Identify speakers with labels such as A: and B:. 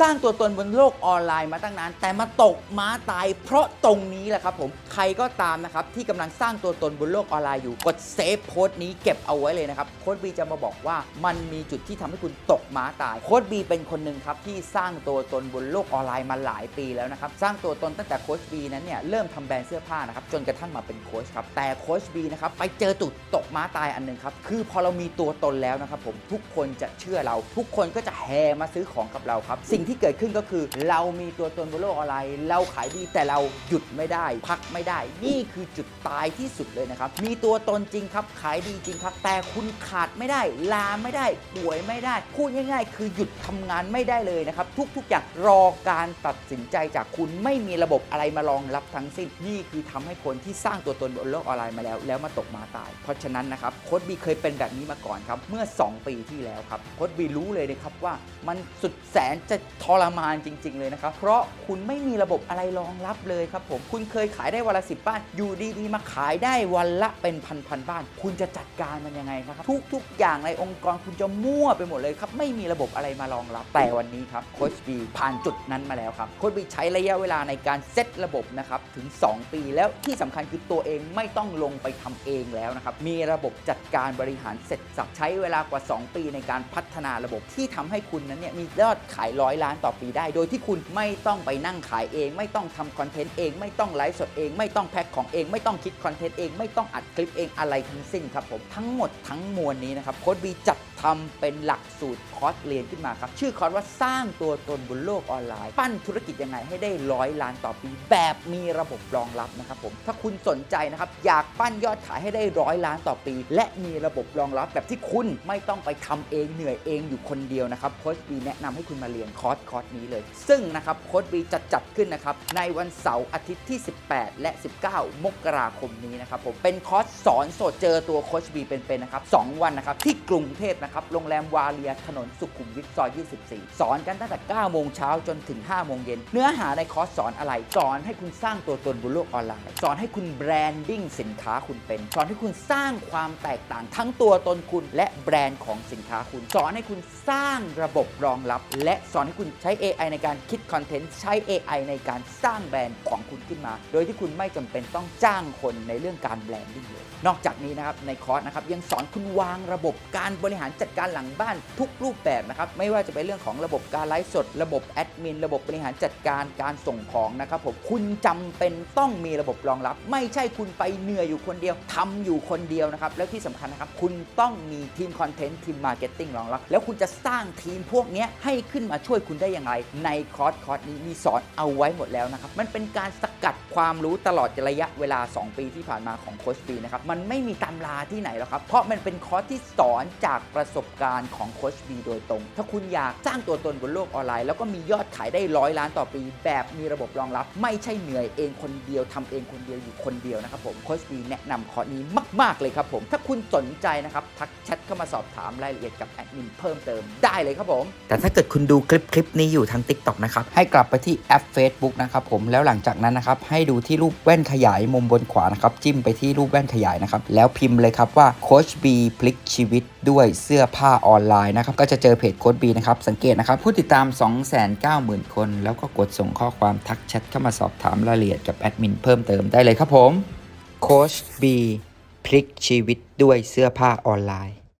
A: สร้างตัวตนบนโลกออนไลน์มาตั้งนาน แต่มาตกม้าตาย เพราะตรงนี้แหละครับผมใครก็ตามนะครับที่กำลังสร้างตัวตนบนโลกออนไลน์อยู่กดเซฟโค้ดนี้เก็บเอาไว้เลยนะครับโค้ดบีจะมาบอกว่ามันมีจุดที่ทำให้คุณตกม้าตายโค้ดบีเป็นคนหนึ่งครับที่สร้างตัวตนบนโลกออนไลน์มาหลายปีแล้วนะครับสร้างตัวตนตั้งแต่โค้ชบีนั้นเนี่ยเริ่มทำแบรนด์เสื้อผ้านะครับจนกระทั่งมาเป็นโค้ชครับแต่โค้ชบีนะครับไปเจอจุดต ม้าตายอันหนึ่งครับ คือพอเรามีตัวตนแล้วนะครับผมทุกคนจะเชื่อเรา ทุกคนก็จะแห่มาซื้อของกับเราครับ สิ่งที่เกิดขึ้นก็คือ เรามีตัวตนบนโลกออนไลน์เราขายดีแต่เราหยุดไม่ได้ พักไม่ได้ นี่คือจุดตายที่สุดเลยนะครับ มีตัวตนจริงครับ ขายดีจริงครับ แต่คุณขาดไม่ได้ ลาไม่ได้ ป่วยไม่ได้ พูดง่าย ๆ คือหยุดทำงานไม่ได้เลยนะครับ ทุกๆอย่างรอการตัดสินใจจากคุณไม่มีระบบอะไรมารองรับทั้งสิ้น นี่คือทำให้คนที่สร้างตัวตนบนโลกออนไลน์มาแล้ว แล้วมาตกมาตาย เพราะฉะนั้นนะครับโค้ดบีเคยเป็นแบบนี้มาก่อนครับ เมื่อ 2 ปีที่แล้วครับโค้ดบีรู้เลยนะครับว่ามันสุดแสนจะทรมานจริง ๆ เลยนะครับ เพราะคุณไม่มีระบบอะไรรองรับเลยครับผมคุณเคยขายได้วันละสิบบ้าน อยู่ดีๆมาขายได้วันละเป็นพันๆบ้าน คุณจะจัดการมันยังไงนะครับ ทุกๆ อย่างในองค์กรคุณจะมั่วไปหมดเลยครับไม่มีระบบอะไรมารองรับแต่วันนี้ครับโค้ชบีผ่านจุดนั้นมาแล้วครับโค้ชบีใช้ระยะเวลาในการเซตระบบนะครับถึง 2 ปีแล้วที่สำคัญคือตัวเองไม่ต้องลงไปทำเองแล้วนะครับมีระบบจัดการบริหารเสร็จสับใช้เวลากว่า 2 ปีในการพัฒนาระบบที่ทำให้คุณนั้นเนี่ยมียอดขายร้อยล้านต่อปีได้ โดยที่คุณไม่ต้องไปนั่งขายเอง ไม่ต้องทำคอนเทนต์เอง ไม่ต้องไลฟ์สดเอง ไม่ต้องแพ็คของเอง ไม่ต้องคิดคอนเทนต์เอง ไม่ต้องอัดคลิปเองอะไรทั้งสิ้นครับผมทั้งหมดทั้งมวลนี้นะครับโค้ดบีจัดทำเป็นหลักสูตรคอร์สเรียนขึ้นมาครับ ชื่อคอร์สว่าสร้างตัวตนบนโลกออนไลน์ ปั้นธุรกิจยังไงให้ได้ร้อยล้านต่อปี แบบมีระบบรองรับนะครับผม ถ้าคุณสนใจนะครับ อยากปั้นยอดขายให้ได้ร้อยล้านต่อปี และมีระบบรองรับแบบที่คุณไม่ต้องไปทำเองเหนื่อยเองอยู่คนเดียวนะครับโค้ชบีแนะนำให้คุณมาเรียนคอร์สคอร์สนี้เลย ซึ่งนะครับโค้ชบีจะจัดขึ้นนะครับในวันเสาร์อาทิตย์ที่ 18 และ 19 มกราคมนี้นะครับผมเป็นคอร์สสอนสดเจอตัวโค้ชบีเป็นๆนะครับสองวันนะครับที่กรุงเทพนะครับโรงแรมวาเลียถนนสุขุมวิทซอย 24 สอนกันตั้งแต่ 9 โมงเช้าจนถึง 5 โมงเย็น เนื้อหาในคอร์สสอนอะไร สอนให้คุณสร้างตัวตนบนโลกออนไลน์ สอนให้คุณแบรนดิ้งสินค้าคุณเป็น สอนให้คุณสร้างความแตกต่างทั้งตัวตนคุณ และแบรนด์ของสินค้าคุณ สอนให้คุณสร้างระบบรองรับ และสอนให้คุณใช้ AI ในการคิดคอนเทนต์ ใช้ AI ในการสร้างแบรนด์ของคุณขึ้นมา โดยที่คุณไม่จำเป็นต้องจ้างคนในเรื่องการแบรนดิ้งเลย นอกจากนี้นะครับในคอร์สนะครับยังสอนคุณวางระบบการบริหารจัดการหลังบ้านทุกรูปแบบนะครับไม่ว่าจะเป็นเรื่องของระบบการไลฟ์สด ระบบแอดมิน ระบบบริหารจัดการการส่งของนะครับผมคุณจำเป็นต้องมีระบบรองรับ ไม่ใช่คุณไปเหนื่อยอยู่คนเดียวทำอยู่คนเดียวนะครับแล้วที่สำคัญนะครับคุณต้องมีทีมคอนเทนต์ทีมมาร์เก็ตติ้งรองรับ แล้วคุณจะสร้างทีมพวกนี้ให้ขึ้นมาช่วยคุณได้อยังไงในคอร์สคอร์สนี้มีสอนเอาไว้หมดแล้วนะครับมันเป็นการสกัดความรู้ตลอดระยะเวลา 2 ปีที่ผ่านมาของโคชบีนะครับมันไม่มีตำราที่ไหนหรอกครับเพราะมันเป็นคอร์สที่สอนจากประสบการณ์ของโคชบีโดยตรง ถ้าคุณอยากสร้างตัวตนบนโลกออนไลน์ แล้วก็มียอดขายได้ร้อยล้านต่อปี แบบมีระบบรองรับ ไม่ใช่เหนื่อยเองคนเดียวทำเองคนเดียวอยู่คนเดียวนะครับผมโคชบีแนะนำคอร์สนี้มาก ๆ เลยครับผม ถ้าคุณสนใจนะครับทักแชทเข้ามาสอบถามรายละเอียดกับแอดมินเพิ่มเติมได้เลยครับผม แต่ถ้าเกิดคุณดูคลิปคลิปนี้อยู่ทาง TikTok นะครับให้กลับไปที่แอป Facebook นะครับผมแล้วหลังจากนั้นนะครับให้ดูที่รูปแว่นขยายมุมบนขวานะครับจิ้มไปที่รูปแว่นขยายนะครับแล้วพิมพ์เลยครับว่าโคชบีพลิกชีวิตด้วยเสื้อื้อผ้าออนไลน์นะครับก็จะเจอเพจโค้ชบีนะครับสังเกตนะครับผู้ติดตาม 290,000 คน แล้วก็กดส่งข้อความทักแชทเข้ามาสอบถามรายละเอียดกับแอดมินเพิ่มเติมได้เลยครับผมโค้ชบีพลิกชีวิตด้วยเสื้อผ้าออนไลน์